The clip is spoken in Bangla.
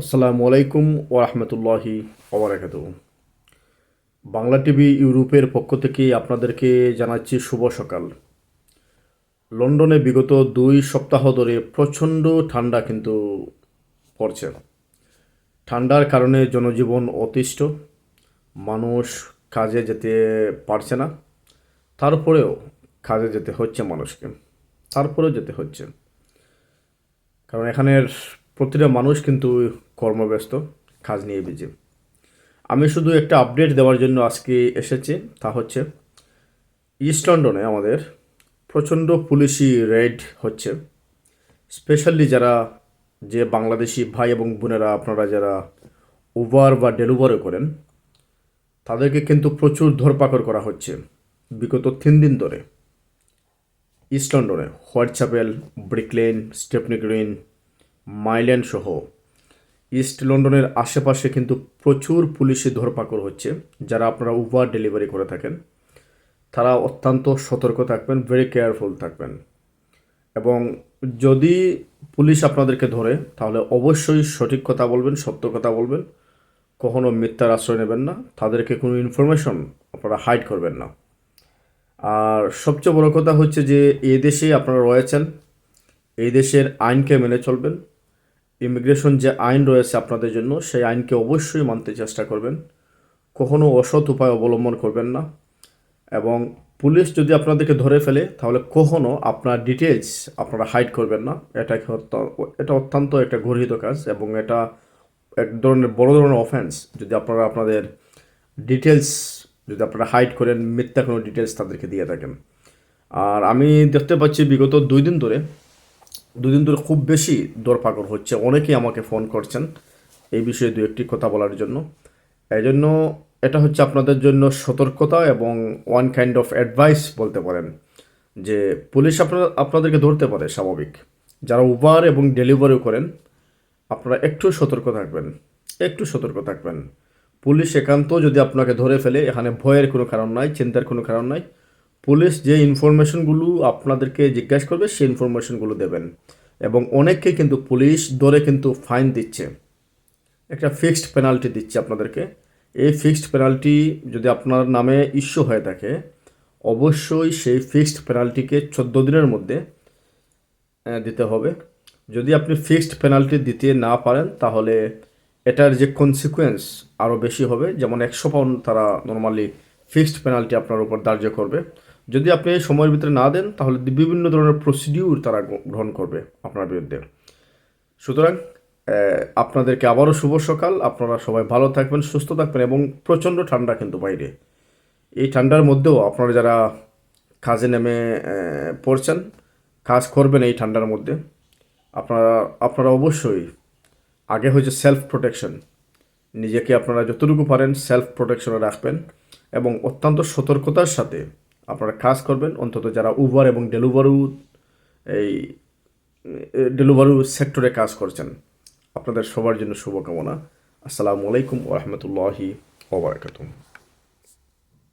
আসসালামু আলাইকুম ওরহমতুল্লাহি ওবরাকাত বাংলা টিভি ইউরোপের পক্ষ থেকে আপনাদেরকে জানাচ্ছি শুভ সকাল। লন্ডনে বিগত দুই সপ্তাহ ধরে প্রচণ্ড ঠান্ডা কিন্তু পড়ছে। ঠান্ডার কারণে জনজীবন অতিষ্ঠ, মানুষ কাজে যেতে পারছে না, তারপরেও কাজে যেতে হচ্ছে মানুষকে, তারপরেও যেতে হচ্ছে। কারণ এখানের প্রতিটা মানুষ কিন্তু কর্মব্যস্ত, কাজ নিয়ে বিজি আমি শুধু একটা আপডেট দেওয়ার জন্য আজকে এসেছি, তা হচ্ছে ইস্ট লন্ডনে আমাদের প্রচণ্ড পুলিশি রেড হচ্ছে। স্পেশালি যারা যে বাংলাদেশি ভাই এবং বোনেরা, আপনারা যারা উবার বা ডেলিভারি করেন, তাদেরকে কিন্তু প্রচুর ধরপাকড় করা হচ্ছে। বিগত তিন দিন ধরে ইস্ট লন্ডনে Whitechapel Brick Lane, Stepney Green Mile End সহ। ইস্ট লন্ডনের আশেপাশে কিন্তু প্রচুর পুলিশি ধরপাকড় হচ্ছে, যারা আপনারা উবার ডেলিভারি করে থাকেন। তারা অত্যন্ত সতর্ক থাকবেন ভেরি কেয়ারফুল থাকবেন। এবং যদি পুলিশ আপনাদেরকে ধরে, তাহলে অবশ্যই সঠিক কথা বলবেন, সত্য কথা বলবেন। কখনো মিথ্যার আশ্রয় নেবেন না, তাদেরকে কোনো ইনফরমেশন আপনারা হাইড করবেন না। আর সবচেয়ে বড় কথা হচ্ছে যে এই দেশে আপনারা রয়েছেন এই দেশের আইনকে মেনে চলবেন। ইমিগ্রেশন যে আইন রয়েছে আপনাদের জন্য, সেই আইনকে অবশ্যই মানতে চেষ্টা করবেন। কখনো অসৎ উপায় অবলম্বন করবেন না। এবং পুলিশ যদি আপনাদেরকে ধরে ফেলে, তাহলে কখনো আপনার ডিটেলস আপনারা হাইড করবেন না। এটা এটা অত্যন্ত একটা গর্হিত কাজ এবং এটা এক ধরনের, বড় ধরনের অফেন্স যদি আপনারা আপনাদের ডিটেলস যদি আপনারা হাইড করেন, মিথ্যা কোনো ডিটেলস তাদেরকে দিয়ে থাকেন। আর আমি দেখতে পাচ্ছি বিগত দুই দিন ধরে দুদিন ধরে খুব বেশি দরপাকড় হচ্ছে। অনেকেই আমাকে ফোন করছেন এই বিষয়ে দু একটি কথা বলার জন্য। এই জন্য এটা হচ্ছে আপনাদের জন্য সতর্কতা এবং ওয়ান কাইন্ড অফ অ্যাডভাইস বলতে পারেন যে পুলিশ আপনারা, আপনাদেরকে ধরতে পারে স্বাভাবিক। যারা উবার এবং ডেলিভারিও করেন, আপনারা একটু সতর্ক থাকবেন, একটু সতর্ক থাকবেন। পুলিশ একান্ত যদি আপনাকে ধরে ফেলে, এখানে ভয়ের কোনো কারণ নাই, চিন্তার কোনো কারণ নাই পুলিশ যে ইনফরমেশনগুলো আপনাদেরকে জিজ্ঞাসা করবে, সেই ইনফরমেশনগুলো দেবেন। এবং অনেককে কিন্তু পুলিশ ধরে কিন্তু ফাইন দিচ্ছে। একটা ফিক্সড পেনাল্টি দিচ্ছে আপনাদেরকে। এই ফিক্সড পেনাল্টি যদি আপনার নামে ইস্যু হয়ে থাকে, অবশ্যই সেই ফিক্সড পেনাল্টিকে চোদ্দ দিনের মধ্যে দিতে হবে। যদি আপনি ফিক্সড পেনাল্টি দিতে না পারেন, তাহলে এটার যে কনসিকুয়েন্স আরও বেশি হবে। যেমন একশো পাউন্ড তারা নর্মালি ফিক্সড পেনাল্টি আপনার উপর ধার্য করবে। যদি আপনি সময়ের ভিতরে না দেন, তাহলে বিভিন্ন ধরনের প্রসিডিউর তারা গ্রহণ করবে আপনার বিরুদ্ধে। সুতরাং আপনাদেরকে আবারও শুভ সকাল। আপনারা সবাই ভালো থাকবেন, সুস্থ থাকবেন এবং প্রচণ্ড ঠান্ডা কিন্তু বাইরে। এই ঠান্ডার মধ্যেও আপনারা যারা কাজে নেমে পড়ছেন, কাজ করবেন এই ঠান্ডার মধ্যে, আপনারা আপনারা অবশ্যই আগে হয়েছে সেলফ প্রোটেকশন নিজেকে আপনারা যতটুকু পারেন সেলফ প্রোটেকশনে রাখবেন এবং অত্যন্ত সতর্কতার সাথে আপনারা কাজ করবেন, অন্তত যারা উবার এবং ডেলিভারু এই ডেলিভারু সেক্টরে কাজ করছেন, আপনাদের সবার জন্য শুভকামনা। আসসালামু আলাইকুম ওরহমতুল্লাহি ওবরাকাতুম